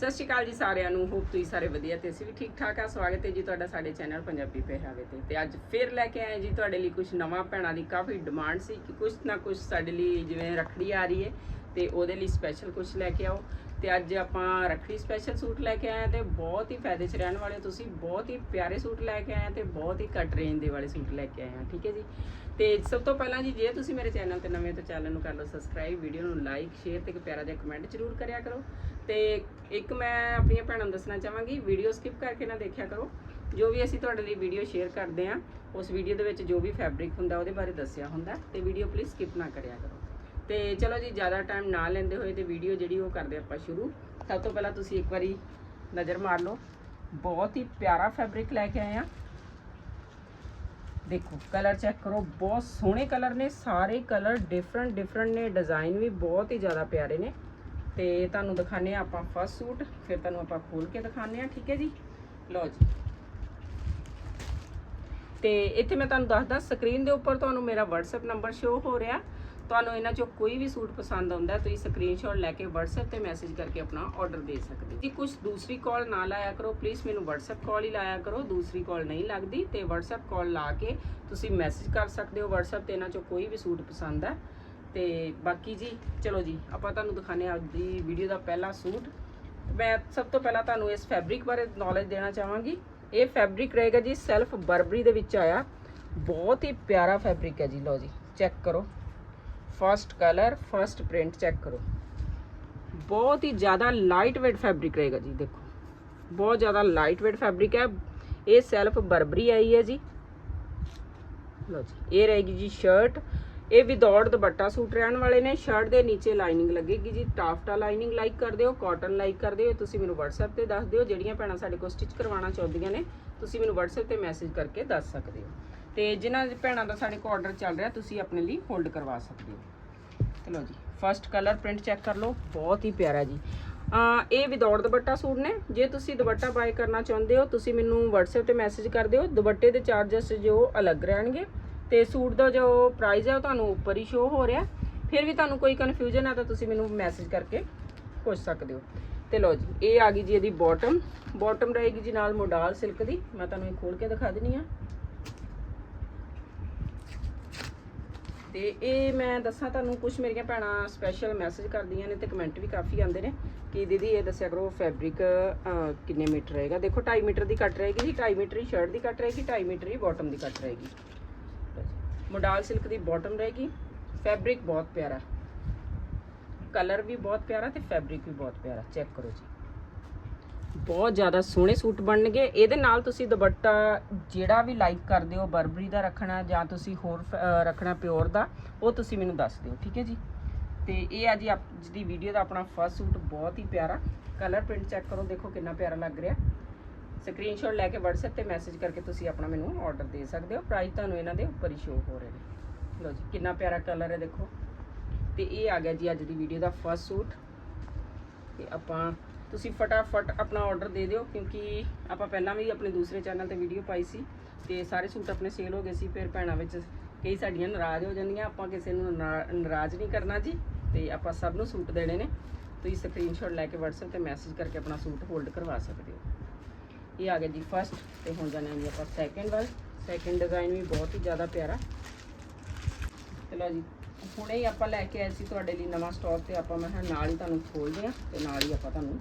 ਸਤਿ ਸ਼੍ਰੀ ਅਕਾਲ ਜੀ ਸਾਰਿਆਂ ਨੂੰ ਹੋਪ ਤੁਸੀਂ ਸਾਰੇ ਵਧੀਆ ਤੇ ਅਸੀਂ ਵੀ ਠੀਕ ਠਾਕ ਆ। ਸਵਾਗਤ ਹੈ ਜੀ ਤੁਹਾਡਾ ਸਾਡੇ ਚੈਨਲ ਪੰਜਾਬੀ ਪਹਿਰਾਵੇ ਤੇ। ਤੇ ਅੱਜ ਫਿਰ ਲੈ ਕੇ ਆਏ ਜੀ ਤੁਹਾਡੇ ਲਈ ਕੁਝ ਨਵਾਂ ਭੈਣਾਂ ਦੀ ਕਾਫੀ ਡਿਮਾਂਡ ਸੀ ਕਿ ਕੁਝ ਨਾ ਕੁਝ ਸਾਡੇ ਲਈ ਜਿਵੇਂ ਰੱਖੜੀ ਆ ਰਹੀ ਹੈ ਤੇ ਉਹਦੇ ਲਈ ਸਪੈਸ਼ਲ ਕੁਝ ਲੈ ਕੇ ਆਓ। ਤੇ ਅੱਜ ਆਪਾਂ ਰੱਖੜੀ ਸਪੈਸ਼ਲ ਸੂਟ ਲੈ ਕੇ ਆਏ ਹਾਂ ਤੇ ਬਹੁਤ ਹੀ ਫਾਇਦੇ 'ਚ ਰਹਿਣ ਵਾਲੇ ਤੁਸੀਂ, ਬਹੁਤ ਹੀ ਪਿਆਰੇ ਸੂਟ ਲੈ ਕੇ ਆਏ ਹਾਂ ਤੇ ਬਹੁਤ ਹੀ ਘੱਟ ਰੇਂਜ ਦੇ ਵਾਲੇ ਸੂਟ ਲੈ ਕੇ ਆਏ ਹਾਂ ਠੀਕ ਹੈ ਜੀ? ਤੇ ਸਭ ਤੋਂ ਪਹਿਲਾਂ ਜੀ, ਜੇ ਤੁਸੀਂ ਮੇਰੇ ਚੈਨਲ ਤੇ ਨਵੇਂ ਹੋ ਤਾਂ ਚੈਨਲ ਨੂੰ ਕਰ ਲਓ ਸਬਸਕ੍ਰਾਈਬ ਵੀਡੀਓ ਨੂੰ ਲਾਈਕ ਸ਼ੇਅਰ ਤੇ ਇੱਕ ਪਿਆਰਾ ਜਿਹਾ ਕਮੈਂਟ ਜ਼ਰੂਰ ਕਰਿਆ ਕਰੋ। ਤੇ ਇੱਕ ਮੈਂ ਆਪਣੀਆਂ ਭੈਣਾਂ ਨੂੰ ਦੱਸਣਾ ਚਾਹਾਂਗੀ ਵੀਡੀਓ ਸਕਿਪ ਕਰਕੇ ਨਾ ਦੇਖਿਆ ਕਰੋ। ਜੋ ਵੀ ਅਸੀਂ ਤੁਹਾਡੇ ਲਈ ਵੀਡੀਓ ਸ਼ੇਅਰ ਕਰਦੇ ਹਾਂ, ਉਸ ਵੀਡੀਓ ਦੇ ਵਿੱਚ ਜੋ ਵੀ ਫੈਬਰਿਕ ਹੁੰਦਾ, ਉਹਦੇ ਬਾਰੇ ਦੱਸਿਆ ਹੁੰਦਾ, ਤੇ ਵੀਡੀਓ ਪਲੀਜ਼ ਸਕਿਪ ਨਾ ਕਰਿਆ ਕਰੋ। ਤੇ ਚਲੋ ਜੀ, ਜ਼ਿਆਦਾ ਟਾਈਮ ਨਾ ਲੈਂਦੇ ਹੋਏ ਤੇ ਵੀਡੀਓ ਜਿਹੜੀ ਉਹ ਕਰਦੇ ਆਪਾਂ ਸ਼ੁਰੂ। ਸਭ ਤੋਂ ਪਹਿਲਾਂ ਤੁਸੀਂ ਇੱਕ ਵਾਰੀ ਨਜ਼ਰ ਮਾਰ ਲਓ। ਬਹੁਤ ਹੀ ਪਿਆਰਾ ਫੈਬਰਿਕ ਲੈ ਕੇ ਆਏ ਆ ਦੇਖੋ ਕਲਰ ਚੈੱਕ ਕਰੋ, ਬਹੁਤ ਸੋਹਣੇ ਕਲਰ ਨੇ, ਸਾਰੇ ਕਲਰ ਡਿਫਰੈਂਟ ਡਿਫਰੈਂਟ ਨੇ ਡਿਜ਼ਾਈਨ ਵੀ ਬਹੁਤ ਹੀ ਜ਼ਿਆਦਾ ਪਿਆਰੇ ਨੇ। ਤੇ ਤੁਹਾਨੂੰ ਦਿਖਾਣੇ ਆ ਆਪਾਂ ਫਸਟ ਸੂਟ ਫਿਰ ਤੁਹਾਨੂੰ ਆਪਾਂ ਖੋਲ ਕੇ ਦਿਖਾਣੇ ਆ ਠੀਕ ਹੈ ਜੀ? ਲਓ ਜੀ। ਤੇ ਇੱਥੇ ਮੈਂ ਤੁਹਾਨੂੰ ਦੱਸਦਾ ਸਕਰੀਨ ਦੇ ਉੱਪਰ ਤੁਹਾਨੂੰ ਮੇਰਾ WhatsApp ਨੰਬਰ ਸ਼ੋ ਹੋ ਰਿਹਾ। ਤੁਹਾਨੂੰ ਇਹਨਾਂ ਚੋਂ ਕੋਈ ਵੀ ਸੂਟ ਪਸੰਦ ਆਉਂਦਾ, ਤੁਸੀਂ ਸਕਰੀਨਸ਼ਾਟ ਲੈ ਕੇ WhatsApp ਤੇ ਮੈਸੇਜ ਕਰਕੇ ਆਪਣਾ ਆਰਡਰ ਦੇ ਸਕਦੇ ਜੀ ਕੁਝ ਦੂਸਰੀ ਕਾਲ ਨਾ ਲਾਇਆ ਕਰੋ ਪਲੀਜ਼ ਮੈਨੂੰ WhatsApp ਕਾਲ ਹੀ ਲਾਇਆ ਕਰੋ, ਦੂਸਰੀ ਕਾਲ ਨਹੀਂ ਲੱਗਦੀ ਤੇ WhatsApp ਕਾਲ ਲਾ ਕੇ ਤੁਸੀਂ ਮੈਸੇਜ ਕਰ ਸਕਦੇ ਹੋ WhatsApp ਤੇ ਇਹਨਾਂ ਚੋਂ ਕੋਈ ਵੀ ਸੂਟ ਪਸੰਦ ਹੈ। ਤੇ ਬਾਕੀ ਜੀ, ਚਲੋ ਜੀ, ਆਪਾਂ ਤੁਹਾਨੂੰ ਦਿਖਾਣੇ ਆ ਅੱਜ ਦੀ ਵੀਡੀਓ ਦਾ ਪਹਿਲਾ ਸੂਟ। ਮੈਂ ਸਭ ਤੋਂ ਪਹਿਲਾਂ ਤੁਹਾਨੂੰ ਇਸ ਫੈਬਰਿਕ ਬਾਰੇ ਨੌਲੇਜ ਦੇਣਾ ਚਾਹਾਂਗੀ। ਇਹ ਫੈਬਰਿਕ ਰਹੇਗਾ ਜੀ ਸੈਲਫ ਬਰਬਰੀ ਦੇ ਵਿੱਚ ਆਇਆ। ਬਹੁਤ ਹੀ ਪਿਆਰਾ ਫੈਬਰਿਕ ਹੈ ਜੀ, ਲਓ ਜੀ ਚੈੱਕ ਕਰੋ। First colour first print check ਕਰੋ। ਬਹੁਤ ਹੀ ਜ਼ਿਆਦਾ ਲਾਈਟ weight ਫੈਬਰਿਕ ਰਹੇਗਾ ਜੀ, ਦੇਖੋ। ਬਹੁਤ ਜ਼ਿਆਦਾ ਲਾਈਟ weight ਫੈਬਰਿਕ ਹੈ। ਇਹ ਸੈਲਫ ਬਰਬਰੀ ਆਈ ਹੈ ਜੀ। ਲਓ ਜੀ, ਇਹ ਰਹੇਗੀ ਜੀ ਸ਼ਰਟ ਇਹ ਵਿਦਆਊਟ ਦੁਪੱਟਾ ਸੂਟ ਰਹਿਣ ਵਾਲੇ ਨੇ ਸ਼ਰਟ ਦੇ ਨੀਚੇ ਲਾਈਨਿੰਗ ਲੱਗੇਗੀ ਜੀ ਟਾਫਟਾ ਲਾਈਨਿੰਗ ਲਾਈਕ ਕਰਦੇ ਹੋ ਕਾਟਨ ਲਾਈਕ ਕਰਦੇ ਹੋ ਤੁਸੀਂ ਮੈਨੂੰ WhatsApp ਤੇ ਦੱਸ ਦਿਓ, ਜਿਹੜੀਆਂ ਭੈਣਾਂ ਸਾਡੇ ਕੋਲ ਸਟਿਚ ਕਰਵਾਉਣਾ ਚਾਹੁੰਦੀਆਂ ਨੇ, ਤੁਸੀਂ ਮੈਨੂੰ WhatsApp ਤੇ ਮੈਸੇਜ ਕਰਕੇ ਦੱਸ ਸਕਦੇ ਹੋ। ਤੇ ਜਿਨ੍ਹਾਂ ਭੈਣਾਂ ਦਾ ਸਾਡੇ ਕੋਲ ਆਰਡਰ ਚੱਲ ਰਿਹਾ, ਤੁਸੀਂ ਆਪਣੇ ਲਈ ਹੋਲਡ ਕਰਵਾ ਸਕਦੇ ਹੋ। ਚਲੋ ਜੀ ਫਰਸਟ ਕਲਰ ਪ੍ਰਿੰਟ ਚੈੱਕ ਕਰ ਲਓ, ਬਹੁਤ ਹੀ ਪਿਆਰਾ ਜੀ। ਇਹ ਵਿਦਆਊਟ ਦੁਪੱਟਾ ਸੂਟ ਨੇ, ਜੇ ਤੁਸੀਂ ਦੁਪੱਟਾ ਬਾਏ ਕਰਨਾ ਚਾਹੁੰਦੇ ਹੋ, ਤੁਸੀਂ ਮੈਨੂੰ WhatsApp ਤੇ ਮੈਸੇਜ ਕਰ ਦਿਓ, ਦੁਪੱਟੇ ਦੇ ਚਾਰजेस ਜੋ ਅਲੱਗ ਰਹਿਣਗੇ। ਤੇ ਸੂਟ ਦਾ ਜੋ ਪ੍ਰਾਈਸ ਹੈ ਉਹ ਤੁਹਾਨੂੰ ਉੱਪਰ ਹੀ ਸ਼ੋ ਹੋ ਰਿਹਾ। ਫਿਰ ਵੀ ਤੁਹਾਨੂੰ ਕੋਈ ਕਨਫਿਊਜ਼ਨ ਹੈ ਤਾਂ ਤੁਸੀਂ ਮੈਨੂੰ ਮੈਸੇਜ ਕਰਕੇ ਪੁੱਛ ਸਕਦੇ ਹੋ। ਤੇ ਲਓ ਜੀ, ਇਹ ਆ ਗਈ ਜੀ ਇਹਦੀ ਬਾਟਮ ਬਾਟਮ ਰਹੇਗੀ ਜੀ ਨਾਲ ਮੋਡਾਲ ਸਿਲਕ ਦੀ। ਮੈਂ ਤੁਹਾਨੂੰ ਇਹ ਖੋਲ ਕੇ ਦਿਖਾ ਦਿੰਨੀ ਆ ਤੇ ਇਹ ਮੈਂ ਦੱਸਾਂ ਤੁਹਾਨੂੰ ਕੁਝ ਮੇਰੀਆਂ ਭੈਣਾਂ ਸਪੈਸ਼ਲ ਮੈਸੇਜ ਕਰਦੀਆਂ ਨੇ ਤੇ ਕਮੈਂਟ ਵੀ ਕਾਫੀ ਆਉਂਦੇ ਨੇ ਕਿ ਦੀਦੀ ਇਹ ਦੱਸਿਆ ਕਰੋ ਫੈਬਰਿਕ ਕਿੰਨੇ ਮੀਟਰ ਰਹੇਗਾ? ਦੇਖੋ 2.5 ਮੀਟਰ ਦੀ ਕੱਟ ਰਹੇਗੀ ਜੀ 2.5 ਮੀਟਰ ਹੀ ਸ਼ਰਟ ਦੀ ਕੱਟ ਰਹੇਗੀ 2.5 ਮੀਟਰ ਹੀ ਬਾਟਮ ਦੀ ਕੱਟ ਰਹੇਗੀ। ਮੋਡਾਲ ਸਿਲਕ ਦੀ ਬਾਟਮ ਰਹੇਗੀ। ਫੈਬਰਿਕ ਬਹੁਤ ਪਿਆਰਾ। ਕਲਰ ਵੀ ਬਹੁਤ ਪਿਆਰਾ ਤੇ ਫੈਬਰਿਕ ਵੀ ਬਹੁਤ ਪਿਆਰਾ। ਚੈੱਕ ਕਰੋ ਜੀ। ਬਹੁਤ ਜ਼ਿਆਦਾ ਸੋਹਣੇ ਸੂਟ ਬਣਨਗੇ। ਇਹਦੇ ਨਾਲ ਤੁਸੀਂ ਦੁਪੱਟਾ ਜਿਹੜਾ ਵੀ ਲਾਈਕ ਕਰਦੇ ਹੋ ਬਰਬਰੀ ਦਾ ਰੱਖਣਾ ਜਾਂ ਤੁਸੀਂ ਹੋਰ ਫ- ਰੱਖਣਾ ਪਿਓਰ ਦਾ, ਉਹ ਤੁਸੀਂ ਮੈਨੂੰ ਦੱਸ ਦਿਓ, ਠੀਕ ਹੈ ਜੀ? ਤੇ ਇਹ ਆ ਜੀ ਅੱਜ ਦੀ ਵੀਡੀਓ ਦਾ ਆਪਣਾ ਫਸਟ ਸੂਟ ਬਹੁਤ ਹੀ ਪਿਆਰਾ। ਕਲਰ ਪ੍ਰਿੰਟ ਚੈੱਕ ਕਰੋ, ਦੇਖੋ ਕਿੰਨਾ ਪਿਆਰਾ ਲੱਗ ਰਿਹਾ। ਸਕਰੀਨਸ਼ਾਟ ਲੈ ਕੇ WhatsApp ਤੇ ਮੈਸੇਜ ਕਰਕੇ ਤੁਸੀਂ ਆਪਣਾ ਮੈਨੂੰ ਆਰਡਰ ਦੇ ਸਕਦੇ ਹੋ। ਪ੍ਰਾਈਸ ਤੁਹਾਨੂੰ ਇਹਨਾਂ ਦੇ ਉੱਪਰ ਹੀ ਸ਼ੋ ਹੋ ਰਹੇ ਨੇ। ਲਓ ਜੀ, ਕਿੰਨਾ ਪਿਆਰਾ ਕਲਰ ਹੈ ਦੇਖੋ। ਤੇ ਇਹ ਆ ਗਿਆ ਜੀ ਅੱਜ ਦੀ ਵੀਡੀਓ ਦਾ ਫਸਟ ਸੂਟ ਤੇ ਆਪਾਂ, ਤੁਸੀਂ ਫਟਾਫਟ ਆਪਣਾ ਆਰਡਰ ਦੇ ਦਿਓ, ਕਿਉਂਕਿ ਆਪਾਂ ਪਹਿਲਾਂ ਵੀ ਆਪਣੇ ਦੂਸਰੇ ਚੈਨਲ ਤੇ ਵੀਡੀਓ ਪਾਈ ਸੀ। ਤੇ ਸਾਰੇ ਸੂਟ ਆਪਣੇ ਸੇਲ ਹੋ ਗਏ ਸੀ, ਫਿਰ ਭੈਣਾਂ ਵਿੱਚ ਕਈ ਸਾਡੀਆਂ ਨਾਰਾਜ਼ ਹੋ ਜਾਂਦੀਆਂ, ਆਪਾਂ ਕਿਸੇ ਨੂੰ ਨਾ- ਨਾਰਾਜ਼ ਨਹੀਂ ਕਰਨਾ ਜੀ। ਤੇ ਆਪਾਂ ਸਭ ਨੂੰ ਸੂਟ ਦੇਣੇ ਨੇ। ਤੁਸੀਂ ਸਕਰੀਨਸ਼ਾਟ ਲੈ ਕੇ WhatsApp ਤੇ ਮੈਸੇਜ ਕਰਕੇ ਆਪਣਾ ਸੂਟ ਹੋਲਡ ਕਰਵਾ ਸਕਦੇ ਹੋ। ਇਹ ਆ ਗਿਆ ਜੀ ਫਸਟ ਤੇ ਹੁਣ ਜਾਣਾ ਜੀ ਆਪਾਂ ਸੈਕਿੰਡ ਵੱਲ। ਸੈਕਿੰਡ ਡਿਜ਼ਾਈਨ ਵੀ ਬਹੁਤ ਹੀ ਜ਼ਿਆਦਾ ਪਿਆਰਾ। ਚਲੋ ਜੀ, ਹੁਣੇ ਹੀ ਆਪਾਂ ਲੈ ਕੇ ਆਏ ਸੀ ਤੁਹਾਡੇ ਲਈ ਨਵਾਂ ਸਟਾਕ ਤੇ ਆਪਾਂ ਮੈਂ ਕਿਹਾ ਨਾਲ ਹੀ ਤੁਹਾਨੂੰ ਖੋਲਦੇ ਆ ਤੇ ਨਾਲ ਹੀ ਆਪਾਂ ਤੁਹਾਨੂੰ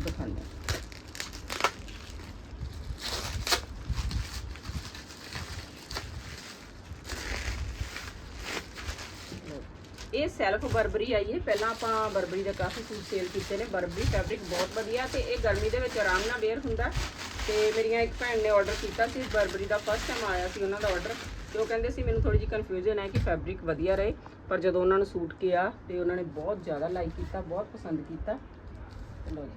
ਦਿਖਾਉਂਦੇ ਆ ਇਹ ਸੈਲਫ ਬਰਬਰੀ ਆਈ ਹੈ ਪਹਿਲਾਂ ਆਪਾਂ ਬਰਬਰੀ ਦੇ ਕਾਫੀ ਸੂਟ ਸੇਲ ਕੀਤੇ ਨੇ। ਬਰਬਰੀ ਫੈਬਰਿਕ ਬਹੁਤ ਵਧੀਆ ਤੇ ਇਹ ਗਰਮੀ ਦੇ ਵਿੱਚ ਆਰਾਮ ਨਾਲ ਵੇਅਰ ਹੁੰਦਾ। ਤੇ ਮੇਰੀਆਂ ਇੱਕ ਭੈਣ ਨੇ ਆਰਡਰ ਕੀਤਾ ਸੀ, ਬਰਬਰੀ ਦਾ ਫਸਟ ਟਾਈਮ ਆਇਆ ਸੀ ਉਹਨਾਂ ਦਾ ਆਰਡਰ ਤੇ ਉਹ ਕਹਿੰਦੇ ਸੀ, ਮੈਨੂੰ ਥੋੜੀ ਜਿਹੀ ਕਨਫਿਊਜ਼ਨ ਹੈ ਕਿ ਫੈਬਰਿਕ ਵਧੀਆ ਰਹੇ, ਪਰ ਜਦੋਂ ਉਹਨਾਂ ਨੂੰ ਸੂਟ ਕਿਹਾ ਤੇ ਉਹਨਾਂ ਨੇ ਬਹੁਤ ਜ਼ਿਆਦਾ ਲਾਈਕ ਕੀਤਾ, ਬਹੁਤ ਪਸੰਦ ਕੀਤਾ। ਤੇ ਜੀ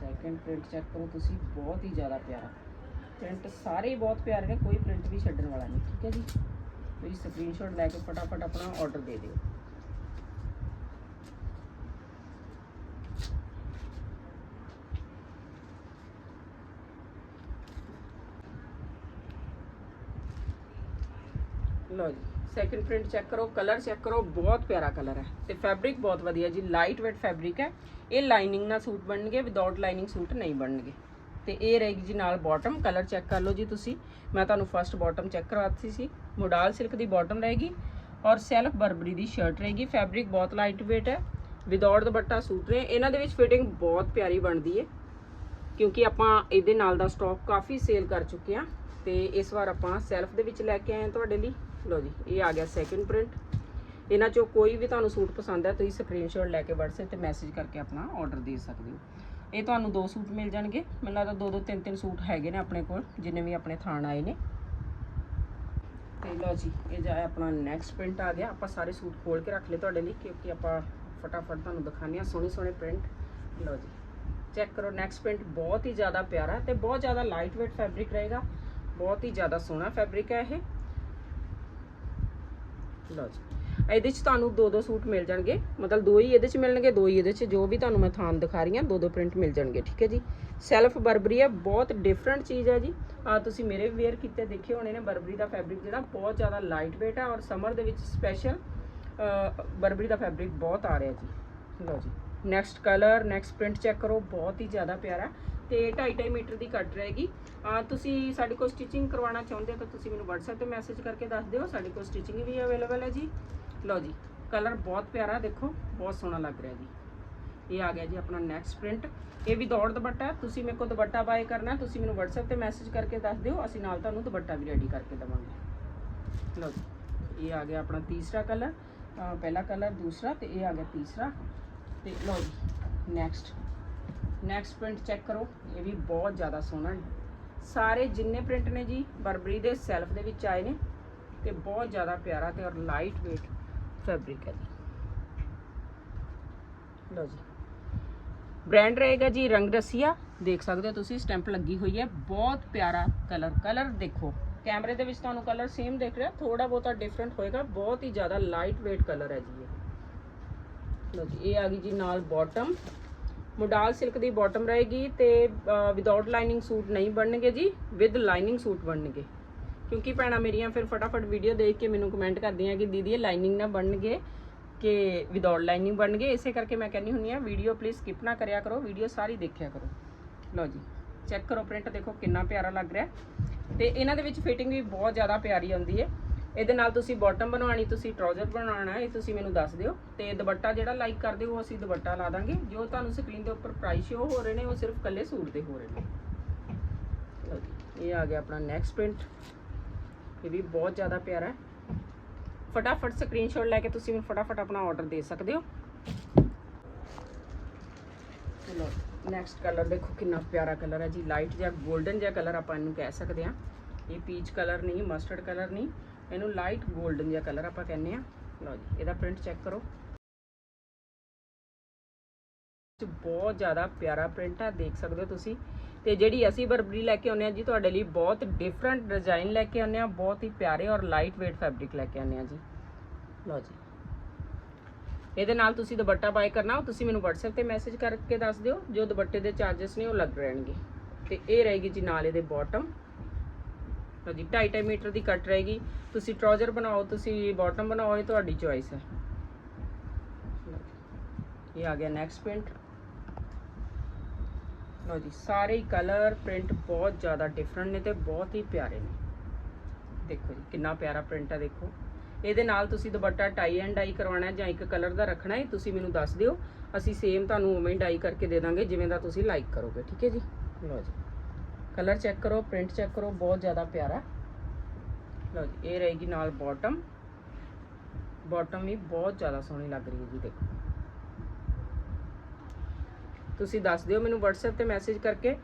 ਸੈਕਿੰਡ ਪ੍ਰਿੰਟ ਚੈੱਕ ਕਰੋ, ਤੁਸੀਂ ਬਹੁਤ ਹੀ ਜ਼ਿਆਦਾ ਪਿਆਰਾ। ਪ੍ਰਿੰਟ ਸਾਰੇ ਹੀ ਬਹੁਤ ਪਿਆਰੇ ਨੇ, ਕੋਈ ਪ੍ਰਿੰਟ ਵੀ ਛੱਡਣ ਵਾਲਾ ਨਹੀਂ, ਠੀਕ ਹੈ ਜੀ? ਤੁਸੀਂ ਸਕਰੀਨਸ਼ਾਟ ਲੈ ਕੇ ਫਟਾਫਟ ਆਪਣਾ ਆਰਡਰ ਦੇ ਦਿਓ। ਲਓ ਜੀ ਸੈਕਿੰਡ ਪ੍ਰਿੰਟ ਚੈੱਕ ਕਰੋ ਕਲਰ ਚੈੱਕ ਕਰੋ, ਬਹੁਤ ਪਿਆਰਾ ਕਲਰ ਹੈ ਤੇ ਫੈਬਰਿਕ ਬਹੁਤ ਵਧੀਆ ਜੀ ਲਾਈਟ ਵੇਟ ਫੈਬਰਿਕ ਹੈ। ਇਹ ਲਾਈਨਿੰਗ ਨਾਲ ਸੂਟ ਬਣਨਗੇ ਵਿਦਆਊਟ ਲਾਈਨਿੰਗ ਸੂਟ ਨਹੀਂ ਬਣਨਗੇ। ਤੇ ਇਹ ਰਹੇਗੀ ਜੀ ਨਾਲ ਬਾਟਮ ਕਲਰ ਚੈੱਕ ਕਰ ਲਓ ਜੀ ਤੁਸੀਂ। ਮੈਂ ਤੁਹਾਨੂੰ ਫਰਸਟ ਬਾਟਮ ਚੈੱਕ ਕਰਵਾਤੀ ਸੀ, ਮੋਡਾਲ ਸਿਲਕ ਦੀ ਬਾਟਮ ਰਹੇਗੀ ਔਰ ਸੈਲਫ ਬਰਬਰੀ ਦੀ ਸ਼ਰਟ ਰਹੇਗੀ। ਫੈਬਰਿਕ ਬਹੁਤ ਲਾਈਟ ਵੇਟ ਹੈ ਵਿਦਆਊਟ ਦੁਪੱਟਾ ਸੂਟ ਨੇ ਇਹਨਾਂ ਦੇ ਵਿੱਚ ਫਿਟਿੰਗ ਬਹੁਤ ਪਿਆਰੀ ਬਣਦੀ ਹੈ, ਕਿਉਂਕਿ ਆਪਾਂ ਇਹਦੇ ਨਾਲ ਦਾ ਸਟਾਕ ਕਾਫੀ ਸੇਲ ਕਰ ਚੁੱਕੇ ਆ ਤੇ ਇਸ ਵਾਰ ਆਪਾਂ ਸੈਲਫ ਦੇ ਵਿੱਚ ਲੈ ਕੇ ਆਏ ਹਾਂ ਤੁਹਾਡੇ ਲਈ। ਲਓ ਜੀ, ਇਹ ਆ ਗਿਆ ਸੈਕਿੰਡ ਪ੍ਰਿੰਟ ਇਹਨਾਂ ਚੋਂ ਕੋਈ ਵੀ ਤੁਹਾਨੂੰ ਸੂਟ ਪਸੰਦ ਹੈ, ਤੁਸੀਂ ਸਕਰੀਨਸ਼ਾਟ ਲੈ ਕੇ WhatsApp ਤੇ ਮੈਸੇਜ ਕਰਕੇ ਆਪਣਾ ਆਰਡਰ ਦੇ ਸਕਦੇ ਹੋ। ਇਹ ਤੁਹਾਨੂੰ ਦੋ ਸੂਟ ਮਿਲ ਜਾਣਗੇ। ਮੈਨੂੰ ਲੱਗਦਾ ਦੋ ਦੋ ਤਿੰਨ ਤਿੰਨ ਸੂਟ ਹੈਗੇ ਨੇ ਆਪਣੇ ਕੋਲ, ਜਿੰਨੇ ਵੀ ਆਪਣੇ ਥਾਣ ਆਏ ਨੇ। ਤੇ ਲਓ ਜੀ, ਇਹ ਜਾ ਆਪਣਾ ਨੈਕਸਟ ਪ੍ਰਿੰਟ ਆ ਗਿਆ। ਆਪਾਂ ਸਾਰੇ ਸੂਟ ਖੋਲ ਕੇ ਰੱਖ ਲਏ ਤੁਹਾਡੇ ਲਈ, ਕਿਉਂਕਿ ਆਪਾਂ ਫਟਾਫਟ ਤੁਹਾਨੂੰ ਦਿਖਾਉਂਦੇ ਆ ਸੋਹਣੇ ਸੋਹਣੇ ਪ੍ਰਿੰਟ ਲਓ ਜੀ ਚੈੱਕ ਕਰੋ ਨੈਕਸਟ ਪ੍ਰਿੰਟ ਬਹੁਤ ਹੀ ਜ਼ਿਆਦਾ ਪਿਆਰਾ ਤੇ ਬਹੁਤ ਜ਼ਿਆਦਾ ਲਾਈਟ ਵੇਟ ਫੈਬਰਿਕ ਰਹੇਗਾ। ਬਹੁਤ ਹੀ ਜ਼ਿਆਦਾ ਸੋਹਣਾ ਫੈਬਰਿਕ ਹੈ ਇਹ। ਲਓ ਜੀ। ਇਹਦੇ ਚ ਤੁਹਾਨੂੰ ਦੋ ਦੋ ਸੂਟ ਮਿਲ ਜਾਣਗੇ। ਮਤਲਬ ਦੋ ਹੀ ਇਹਦੇ ਚ ਮਿਲਣਗੇ, ਦੋ ਹੀ ਇਹਦੇ ਚ। ਜੋ ਵੀ ਤੁਹਾਨੂੰ ਮੈਂ ਥਾਨ ਦਿਖਾ ਰਹੀ ਹਾਂ, ਦੋ ਦੋ ਪ੍ਰਿੰਟ ਮਿਲ ਜਾਣਗੇ, ਠੀਕ ਹੈ ਜੀ? ਸੈਲਫ ਬਰਬਰੀ ਹੈ ਬਹੁਤ ਡਿਫਰੈਂਟ ਚੀਜ਼ ਹੈ ਜੀ। ਆ ਤੁਸੀਂ ਮੇਰੇ ਵੀ ਵੇਅਰ ਕੀਤੇ ਦੇਖੇ ਹੋਣੇ ਨੇ ਬਰਬਰੀ ਦਾ ਫੈਬਰਿਕ ਜਿਹੜਾ ਬਹੁਤ ਜ਼ਿਆਦਾ ਲਾਈਟ ਵੇਟ ਹੈ ਔਰ ਸਮਰ ਦੇ ਵਿੱਚ ਸਪੈਸ਼ਲ ਬਰਬਰੀ ਦਾ ਫੈਬਰਿਕ ਬਹੁਤ ਆ ਰਿਹਾ ਜੀ। ਲਓ ਜੀ। Next colour next print check ਕਰੋ, ਬਹੁਤ ਹੀ ਜ਼ਿਆਦਾ ਪਿਆਰਾ। ਤੇ 2.5 ਮੀਟਰ ਦੀ ਕੱਟ ਰਹੇਗੀ। ਤੁਸੀਂ ਸਾਡੇ ਕੋਲ ਸਟਿਚਿੰਗ ਕਰਵਾਉਣਾ ਚਾਹੁੰਦੇ ਹੋ ਤਾਂ ਤੁਸੀਂ ਮੈਨੂੰ WhatsApp ਤੇ ਮੈਸੇਜ ਕਰਕੇ ਦੱਸ ਦਿਓ। ਸਾਡੇ ਕੋਲ ਸਟਿਚਿੰਗ ਵੀ ਅਵੇਲੇਬਲ ਹੈ ਜੀ। ਲਓ ਜੀ ਕਲਰ ਬਹੁਤ ਪਿਆਰਾ ਦੇਖੋ, ਬਹੁਤ ਸੋਹਣਾ ਲੱਗ ਰਿਹਾ ਜੀ। ਇਹ ਆ ਗਿਆ ਜੀ ਆਪਣਾ ਨੈਕਸਟ ਪ੍ਰਿੰਟ ਇਹ ਵੀ ਦੌੜ ਦੁਪੱਟਾ ਤੁਸੀਂ ਮੇਰੇ ਕੋਲ ਦੁਪੱਟਾ ਬਾਏ ਕਰਨਾ ਤੁਸੀਂ ਮੈਨੂੰ WhatsApp ਤੇ ਮੈਸੇਜ ਕਰਕੇ ਦੱਸ ਦਿਓ। ਅਸੀਂ ਨਾਲ ਤੁਹਾਨੂੰ ਦੁਪੱਟਾ ਵੀ ਰੈਡੀ ਕਰਕੇ ਦੇਵਾਂਗੇ। ਲਓ ਜੀ, ਇਹ ਆ ਗਿਆ ਆਪਣਾ ਤੀਸਰਾ ਕਲਰ ਪਹਿਲਾ ਕਲਰ ਦੂਸਰਾ ਤੇ ਇਹ ਆ ਗਿਆ ਤੀਸਰਾ। ਤੇ ਲਓ ਜੀ ਨੈਕਸਟ ਨੈਕਸਟ ਪ੍ਰਿੰਟ ਚੈੱਕ ਕਰੋ, ਇਹ ਵੀ ਬਹੁਤ ਜ਼ਿਆਦਾ ਸੋਹਣਾ ਹੈ। ਸਾਰੇ ਜਿੰਨੇ ਪ੍ਰਿੰਟ ਨੇ ਜੀ, ਬਰਬਰੀ ਦੇ ਸੈਲਫ ਦੇ ਵਿੱਚ ਆਏ ਨੇ ਤੇ ਬਹੁਤ ਜ਼ਿਆਦਾ ਪਿਆਰਾ ਤੇ ਔਰ ਲਾਈਟ weight ਫੈਬਰਿਕ ਹੈ ਜੀ। ਲਓ ਜੀ। ਬ੍ਰਾਂਡ ਰਹੇਗਾ ਜੀ ਰੰਗ ਰਸੀਆ। ਦੇਖ ਸਕਦੇ ਹੋ ਤੁਸੀਂ ਸਟੈਂਪ ਲੱਗੀ ਹੋਈ ਹੈ। ਬਹੁਤ ਪਿਆਰਾ ਕਲਰ ਕਲਰ ਦੇਖੋ। ਕੈਮਰੇ ਦੇ ਵਿੱਚ ਤੁਹਾਨੂੰ ਕਲਰ ਸੇਮ ਦਿਖ ਰਿਹਾ ਥੋੜਾ ਬਹੁਤਾ ਡਿਫਰੈਂਟ ਹੋਏਗਾ। ਬਹੁਤ ਹੀ ਜ਼ਿਆਦਾ ਲਾਈਟ weight ਕਲਰ ਹੈ ਜੀ ਇਹ। ਲਓ ਜੀ, ਇਹ ਆ ਗਈ ਜੀ ਨਾਲ ਬਾਟਮ ਮੋਡਾਲ ਸਿਲਕ ਦੀ ਬਾਟਮ ਰਹੇਗੀ ਤੇ ਵਿਦਆਊਟ ਲਾਈਨਿੰਗ ਸੂਟ ਨਹੀਂ ਬਣਨਗੇ ਜੀ ਵਿਦ ਲਾਈਨਿੰਗ ਸੂਟ ਬਣਨਗੇ। ਕਿਉਂਕਿ ਭੈਣਾਂ ਮੇਰੀਆਂ ਫਿਰ ਫਟਾਫਟ ਵੀਡੀਓ ਦੇਖ ਕੇ ਮੈਨੂੰ ਕਮੈਂਟ ਕਰਦੀਆਂ ਕਿ ਦੀਦੀ, ਇਹ ਲਾਈਨਿੰਗ ਨਾ ਬਣਨਗੇ ਕਿ ਵਿਦਆਊਟ ਲਾਈਨਿੰਗ ਬਣਨਗੇ। ਇਸੇ ਕਰਕੇ ਮੈਂ ਕਹਿੰਦੀ ਹੁੰਨੀ ਆ ਵੀਡੀਓ ਪਲੀਜ਼ ਸਕਿਪ ਨਾ ਕਰਿਆ ਕਰੋ ਵੀਡੀਓ ਸਾਰੀ ਦੇਖਿਆ ਕਰੋ। ਲਓ ਜੀ ਚੈੱਕ ਕਰੋ ਪ੍ਰਿੰਟ ਦੇਖੋ ਕਿੰਨਾ ਪਿਆਰਾ ਲੱਗ ਰਿਹਾ। ਤੇ ਇਹਨਾਂ ਦੇ ਵਿੱਚ ਫਿਟਿੰਗ ਵੀ ਬਹੁਤ ਜ਼ਿਆਦਾ ਪਿਆਰੀ ਆਉਂਦੀ ਹੈ। ਇਹਦੇ ਨਾਲ ਤੁਸੀਂ ਬਾਟਮ ਬਣਵਾਣੀ ਤੁਸੀਂ ਟਰਾਊਜ਼ਰ ਬਣਾਉਣਾ ਇਹ ਤੁਸੀਂ ਮੈਨੂੰ ਦੱਸ ਦਿਓ। ਤੇ ਦੁਪੱਟਾ ਜਿਹੜਾ ਲਾਈਕ ਕਰਦੇ ਹੋ ਅਸੀਂ ਦੁਪੱਟਾ ਲਾ ਦਾਂਗੇ। ਜੋ ਤੁਹਾਨੂੰ ਸਕਰੀਨ ਦੇ ਉੱਪਰ ਪ੍ਰਾਈਸ ਸ਼ੋ ਹੋ ਰਹੇ ਨੇ, ਉਹ ਸਿਰਫ ਕੱਲੇ ਸੂਟ ਦੇ ਹੋ ਰਹੇ ਨੇ। ਇਹ ਆ ਗਿਆ ਆਪਣਾ ਨੈਕਸਟ ਪ੍ਰਿੰਟ ਇਹ ਵੀ ਬਹੁਤ ਜ਼ਿਆਦਾ ਪਿਆਰਾ ਹੈ। ਫਟਾਫਟ ਸਕਰੀਨਸ਼ਾਟ ਲੈ ਕੇ ਤੁਸੀਂ ਮੈਨੂੰ ਫਟਾਫਟ ਆਪਣਾ ਆਰਡਰ ਦੇ ਸਕਦੇ ਹੋ। ਚਲੋ ਨੈਕਸਟ ਕਲਰ ਦੇਖੋ ਕਿੰਨਾ ਪਿਆਰਾ ਕਲਰ ਹੈ ਜੀ। ਲਾਈਟ ਜਿਹਾ 골ਡਨ ਜਿਹਾ ਕਲਰ ਆਪਾਂ ਇਹਨੂੰ ਕਹਿ ਸਕਦੇ ਹਾਂ। ਇਹ ਪੀਚ ਕਲਰ ਨਹੀਂ ਮਸਟਰਡ ਕਲਰ ਨਹੀਂ। ਇਹਨੂੰ ਲਾਈਟ ਗੋਲਡਨ ਜਿਹਾ ਕਲਰ ਆਪਾਂ ਕਹਿੰਦੇ ਆ ਲਓ ਜੀ, ਇਹਦਾ ਪ੍ਰਿੰਟ ਚੈੱਕ ਕਰੋ। ਬਹੁਤ ਜ਼ਿਆਦਾ ਪਿਆਰਾ ਪ੍ਰਿੰਟ ਆ, ਦੇਖ ਸਕਦੇ ਹੋ ਤੁਸੀਂ। ਤੇ ਜਿਹੜੀ ਅਸੀਂ ਬਰਬਰੀ ਲੈ ਕੇ ਆਉਂਦੇ ਆ ਜੀ, ਤੁਹਾਡੇ ਲਈ ਬਹੁਤ ਡਿਫਰੈਂਟ ਡਿਜ਼ਾਈਨ ਲੈ ਕੇ ਆਉਂਦੇ ਆ ਬਹੁਤ ਹੀ ਪਿਆਰੇ ਔਰ ਲਾਈਟ weight ਫੈਬਰਿਕ ਲੈ ਕੇ ਆਉਂਦੇ ਆ ਜੀ। ਲਓ ਜੀ। ਇਹਦੇ ਨਾਲ ਤੁਸੀਂ ਦੁਪੱਟਾ ਬਾਏ ਕਰਨਾ ਤੁਸੀਂ ਮੈਨੂੰ WhatsApp ਤੇ ਮੈਸੇਜ ਕਰਕੇ ਦੱਸ ਦਿਓ, ਜੋ ਦੁਪੱਟੇ ਦੇ ਚਾਰजेस ਨੇ ਉਹ ਲੱਗ ਰਹਿਣਗੇ। ਤੇ ਇਹ ਰਹੇਗੀ ਜੀ ਨਾਲ ਇਹਦੇ ਬਾਟਮ ਲਓ ਜੀ 2.5 ਮੀਟਰ ਦੀ ਕੱਟ ਰਹੇਗੀ। ਤੁਸੀਂ ਟਰਾਊਜ਼ਰ ਬਣਾਓ, ਤੁਸੀਂ ਬਾਟਮ ਬਣਾਓ, ਇਹ ਤੁਹਾਡੀ ਚੋਇਸ ਹੈ। ਇਹ ਆ ਗਿਆ ਨੈਕਸਟ ਪ੍ਰਿੰਟ ਲਓ ਜੀ, ਸਾਰੇ ਕਲਰ ਪ੍ਰਿੰਟ ਬਹੁਤ ਜ਼ਿਆਦਾ ਡਿਫਰੈਂਟ ਨੇ ਤੇ ਬਹੁਤ ਹੀ ਪਿਆਰੇ ਨੇ। ਦੇਖੋ ਜੀ, ਕਿੰਨਾ ਪਿਆਰਾ ਪ੍ਰਿੰਟ ਹੈ, ਦੇਖੋ। ਇਹਦੇ ਨਾਲ ਤੁਸੀਂ ਦੁਪੱਟਾ ਟਾਈ ਐਂਡ ਡਾਈ ਕਰਵਾਉਣਾ ਜਾਂ ਇੱਕ ਕਲਰ ਦਾ ਰੱਖਣਾ ਹੈ, ਤੁਸੀਂ ਮੈਨੂੰ ਦੱਸ ਦਿਓ। ਅਸੀਂ ਸੇਮ ਤੁਹਾਨੂੰ ਉਵੇਂ ਡਾਈ ਕਰਕੇ ਦੇ ਦਾਂਗੇ, ਜਿਵੇਂ ਦਾ ਤੁਸੀਂ ਲਾਈਕ ਕਰੋਗੇ, ਠੀਕ ਹੈ ਜੀ? ਲਓ ਜੀ। ਕਲਰ ਚੈੱਕ ਕਰੋ, ਪ੍ਰਿੰਟ ਚੈੱਕ ਕਰੋ, ਬਹੁਤ ਜ਼ਿਆਦਾ ਪਿਆਰਾ। ਲਓ ਜੀ, ਇਹ ਰਹੇਗੀ ਨਾਲ ਬਾਟਮ ਬਾਟਮ ਵੀ ਬਹੁਤ ਜ਼ਿਆਦਾ ਸੋਹਣੀ ਲੱਗ ਰਹੀ ਹੈ ਜੀ, ਦੇਖੋ। ਤੁਸੀਂ ਦੱਸ ਦਿਓ ਮੈਨੂੰ WhatsApp ਤੇ ਮੈਸੇਜ ਕਰਕੇ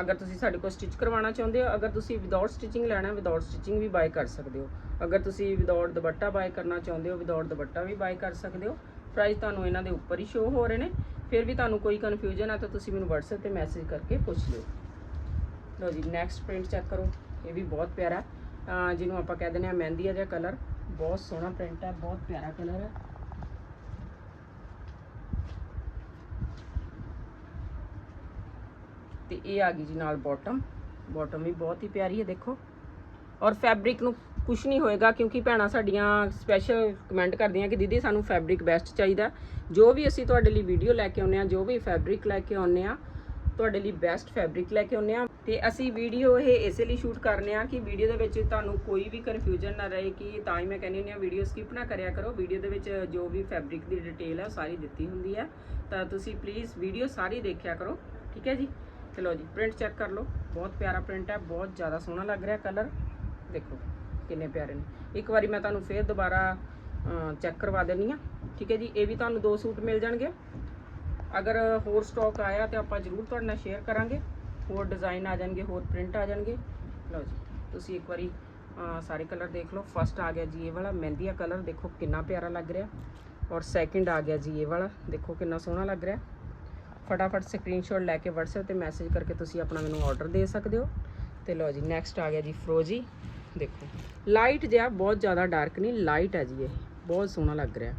ਅਗਰ ਤੁਸੀਂ ਸਾਡੇ ਕੋਲ ਸਟਿਚ ਕਰਵਾਉਣਾ ਚਾਹੁੰਦੇ ਹੋ, ਅਗਰ ਤੁਸੀਂ ਵਿਦਆਊਟ ਸਟਿਚਿੰਗ ਲੈਣਾ ਵਿਦਆਊਟ ਸਟਿਚਿੰਗ ਵੀ ਬਾਏ ਕਰ ਸਕਦੇ ਹੋ। ਅਗਰ ਤੁਸੀਂ ਵਿਦਆਊਟ ਦੁਪੱਟਾ ਬਾਏ ਕਰਨਾ ਚਾਹੁੰਦੇ ਹੋ ਵਿਦਆਊਟ ਦੁਪੱਟਾ ਵੀ ਬਾਏ ਕਰ ਸਕਦੇ ਹੋ। ਪ੍ਰਾਈਸ ਤੁਹਾਨੂੰ ਇਹਨਾਂ ਦੇ ਉੱਪਰ ਹੀ ਸ਼ੋ ਹੋ ਰਹੇ ਨੇ। ਫਿਰ ਵੀ ਤੁਹਾਨੂੰ ਕੋਈ ਕਨਫਿਊਜ਼ਨ ਆ ਤਾਂ ਤੁਸੀਂ ਮੈਨੂੰ WhatsApp ਤੇ ਮੈਸੇਜ ਕਰਕੇ ਪੁੱਛ ਲਿਓ। ਲਓ ਜੀ ਨੈਕਸਟ ਪ੍ਰਿੰਟ ਚੈੱਕ ਕਰੋ, ਇਹ ਵੀ ਬਹੁਤ ਪਿਆਰਾ। ਜਿਹਨੂੰ ਆਪਾਂ ਕਹਿ ਦਿੰਦੇ ਆ ਮਹਿੰਦੀਆ ਜਿਹਾ ਕਲਰ ਬਹੁਤ ਸੋਹਣਾ ਪ੍ਰਿੰਟ ਹੈ ਬਹੁਤ ਪਿਆਰਾ ਕਲਰ ਹੈ ਤੇ ਇਹ ਆ ਗਈ ਜੀ ਨਾਲ ਬਾਟਮ ਬਾਟਮ ਵੀ ਬਹੁਤ ਹੀ ਪਿਆਰੀ ਹੈ, ਦੇਖੋ। ਔਰ ਫੈਬਰਿਕ ਨੂੰ ਕੁਝ ਨਹੀਂ ਹੋਏਗਾ, ਕਿਉਂਕਿ ਭੈਣਾਂ ਸਾਡੀਆਂ ਸਪੈਸ਼ਲ ਕਮੈਂਟ ਕਰਦੀਆਂ ਕਿ ਦੀਦੀ ਸਾਨੂੰ ਫੈਬਰਿਕ ਬੈਸਟ ਚਾਹੀਦਾ। ਜੋ ਵੀ ਅਸੀਂ ਤੁਹਾਡੇ ਲਈ ਵੀਡੀਓ ਲੈ ਕੇ ਆਉਂਦੇ ਆ ਜੋ ਵੀ ਫੈਬਰਿਕ ਲੈ ਕੇ ਆਉਂਦੇ ਆ ਤੁਹਾਡੇ ਲਈ ਬੈਸਟ ਫੈਬਰਿਕ ਲੈ ਕੇ ਆਉਂਦੇ ਆ ਤੇ ਅਸੀਂ ਵੀਡੀਓ ਇਹ ਇਸੇ ਲਈ ਸ਼ੂਟ ਕਰਨੇ ਆ ਕਿ ਵੀਡੀਓ ਦੇ ਵਿੱਚ ਤੁਹਾਨੂੰ ਕੋਈ ਵੀ ਕਨਫਿਊਜ਼ਨ ਨਾ ਰਹੇ ਕਿ ਤਾਂ ਹੀ ਮੈਂ ਕਹਿੰਦੀ ਹੁੰਦੀ ਆ ਵੀਡੀਓ ਸਕਿਪ ਨਾ ਕਰਿਆ ਕਰੋ। ਵੀਡੀਓ ਦੇ ਵਿੱਚ ਜੋ ਵੀ ਫੈਬਰਿਕ ਦੀ ਡਿਟੇਲ ਹੈ ਉਹ ਸਾਰੀ ਦਿੱਤੀ ਹੁੰਦੀ ਹੈ ਤਾਂ ਤੁਸੀਂ ਪਲੀਜ਼ ਵੀਡੀਓ ਸਾਰੀ ਦੇਖਿਆ ਕਰੋ, ਠੀਕ ਹੈ ਜੀ? ਚਲੋ ਜੀ ਪ੍ਰਿੰਟ ਚੈੱਕ ਕਰ ਲਓ। ਬਹੁਤ ਪਿਆਰਾ ਪ੍ਰਿੰਟ ਹੈ ਬਹੁਤ ਜ਼ਿਆਦਾ ਸੋਹਣਾ ਲੱਗ ਰਿਹਾ ਕਲਰ ਦੇਖੋ, ਕਿੰਨੇ ਪਿਆਰੇ ਨੇ। ਇੱਕ ਵਾਰੀ ਮੈਂ ਤੁਹਾਨੂੰ ਫੇਰ ਦੁਬਾਰਾ ਚੈੱਕ ਕਰਵਾ ਦੇਣੀ ਆ ਠੀਕ ਹੈ ਜੀ? ਇਹ ਵੀ ਤੁਹਾਨੂੰ ਦੋ ਸੂਟ ਮਿਲ ਜਾਣਗੇ। ਅਗਰ ਹੋਰ ਸਟਾਕ ਆਇਆ ਤੇ ਆਪਾਂ ਜ਼ਰੂਰ ਤੁਹਾਡੇ ਨਾਲ ਸ਼ੇਅਰ ਕਰਾਂਗੇ। ਹੋਰ ਡਿਜ਼ਾਈਨ ਆ ਜਾਣਗੇ, ਹੋਰ ਪ੍ਰਿੰਟ ਆ ਜਾਣਗੇ। ਲਓ ਜੀ, ਤੁਸੀਂ ਇੱਕ ਵਾਰੀ ਸਾਰੇ ਕਲਰ ਦੇਖ ਲਓ। ਫਸਟ ਆ ਗਿਆ ਜੀ ਇਹ ਵਾਲਾ, ਮਹਿੰਦੀਆ ਕਲਰ ਦੇਖੋ ਕਿੰਨਾ ਪਿਆਰਾ ਲੱਗ ਰਿਹਾ। ਔਰ ਸੈਕਿੰਡ ਆ ਗਿਆ ਜੀ ਇਹ ਵਾਲਾ, ਦੇਖੋ ਕਿੰਨਾ ਸੋਹਣਾ ਲੱਗ ਰਿਹਾ। ਫਟਾਫਟ ਸਕਰੀਨਸ਼ਾਟ ਲੈ ਕੇ WhatsApp ਤੇ ਮੈਸੇਜ ਕਰਕੇ ਤੁਸੀਂ ਆਪਣਾ ਮੈਨੂੰ ਆਰਡਰ ਦੇ ਸਕਦੇ ਹੋ। ਤੇ ਲਓ ਜੀ ਨੈਕਸਟ ਆ ਗਿਆ ਜੀ ਫਰੋਜੀ ਦੇਖੋ ਲਾਈਟ ਜਿਹਾ, ਬਹੁਤ ਜ਼ਿਆਦਾ ਡਾਰਕ ਨਹੀਂ ਲਾਈਟ ਹੈ ਜੀ ਇਹ। ਬਹੁਤ ਸੋਹਣਾ ਲੱਗ ਰਿਹਾ।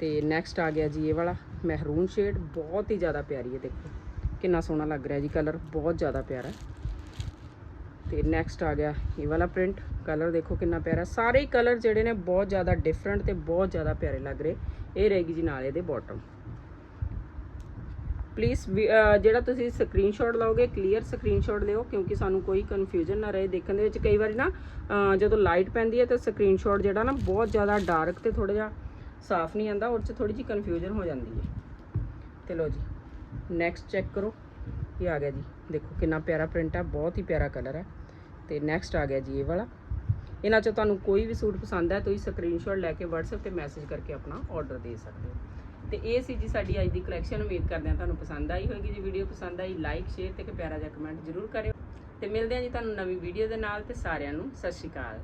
ਤੇ ਨੈਕਸਟ ਆ ਗਿਆ ਜੀ ਇਹ ਵਾਲਾ। ਮਹਿਰੂਨ ਸ਼ੇਡ ਬਹੁਤ ਹੀ ਜ਼ਿਆਦਾ ਪਿਆਰੀ ਹੈ, ਦੇਖੋ। ਕਿੰਨਾ ਸੋਹਣਾ ਲੱਗ ਰਿਹਾ ਜੀ ਕਲਰ ਬਹੁਤ ਜ਼ਿਆਦਾ ਪਿਆਰਾ ਹੈ। ਤੇ ਨੈਕਸਟ ਆ ਗਿਆ ਇਹ ਵਾਲਾ ਪ੍ਰਿੰਟ ਕਲਰ ਦੇਖੋ ਕਿੰਨਾ ਪਿਆਰਾ ਸਾਰੇ ਕਲਰ ਜਿਹੜੇ ਨੇ ਬਹੁਤ ਜ਼ਿਆਦਾ ਡਿਫਰੈਂਟ ਤੇ ਬਹੁਤ ਜ਼ਿਆਦਾ ਪਿਆਰੇ ਲੱਗ ਰਹੇ। ਇਹ ਰਹੇਗੀ ਜੀ ਨਾਲ ਇਹਦੇ ਬਾਟਮ ਪਲੀਜ਼ ਜਿਹੜਾ ਤੁਸੀਂ ਸਕਰੀਨਸ਼ਾਟ ਲਓਗੇ ਕਲੀਅਰ ਸਕਰੀਨਸ਼ਾਟ ਲਿਓ, ਕਿਉਂਕਿ ਸਾਨੂੰ ਕੋਈ ਕਨਫਿਊਜ਼ਨ ਨਾ ਰਹੇ। ਦੇਖਣ ਦੇ ਵਿੱਚ ਕਈ ਵਾਰੀ ਨਾ ਜਦੋਂ ਲਾਈਟ ਪੈਂਦੀ ਹੈ ਤਾਂ ਸਕਰੀਨਸ਼ਾਟ ਜਿਹੜਾ ਨਾ ਬਹੁਤ ਜ਼ਿਆਦਾ ਡਾਰਕ ਤੇ ਥੋੜਾ ਜਿਹਾ ਸਾਫ਼ ਨਹੀਂ ਆਂਦਾ, ਉਹਦੇ 'ਚ ਥੋੜੀ ਜਿਹੀ ਕਨਫਿਊਜ਼ਨ ਹੋ ਜਾਂਦੀ ਹੈ। ਤੇ ਲਓ ਜੀ ਨੈਕਸਟ ਚੈੱਕ ਕਰੋ। ਇਹ ਆ ਗਿਆ ਜੀ, ਦੇਖੋ ਕਿੰਨਾ ਪਿਆਰਾ ਪ੍ਰਿੰਟ ਹੈ ਬਹੁਤ ਹੀ ਪਿਆਰਾ ਕਲਰ ਹੈ ਤੇ ਨੈਕਸਟ ਆ ਗਿਆ ਜੀ ਇਹ ਵਾਲਾ। ਇਹਨਾਂ 'ਚੋਂ ਤੁਹਾਨੂੰ ਕੋਈ ਵੀ ਸੂਟ ਪਸੰਦ ਹੈ ਤੁਸੀਂ ਸਕਰੀਨਸ਼ਾਟ ਲੈ ਕੇ WhatsApp ਤੇ ਮੈਸੇਜ ਕਰਕੇ ਆਪਣਾ ਆਰਡਰ ਦੇ ਸਕਦੇ ਹੋ। ਤੇ ਇਹ ਸੀ ਜੀ ਸਾਡੀ ਅੱਜ ਦੀ ਕਲੈਕਸ਼ਨ ਉਮੀਦ ਕਰਦੇ ਹਾਂ ਤੁਹਾਨੂੰ ਪਸੰਦ ਆਈ ਹੋਵੇਗੀ ਜੀ। ਵੀਡੀਓ ਪਸੰਦ ਆਈ ਲਾਈਕ ਸ਼ੇਅਰ ਤੇ ਇੱਕ ਪਿਆਰਾ ਜਿਹਾ ਕਮੈਂਟ ਜ਼ਰੂਰ ਕਰਿਓ। ਤੇ ਮਿਲਦੇ ਹਾਂ ਜੀ ਤੁਹਾਨੂੰ ਨਵੀਂ ਵੀਡੀਓ ਦੇ ਨਾਲ, ਤੇ ਸਾਰਿਆਂ ਨੂੰ ਸਤਿ ਸ਼੍ਰੀ ਅਕਾਲ।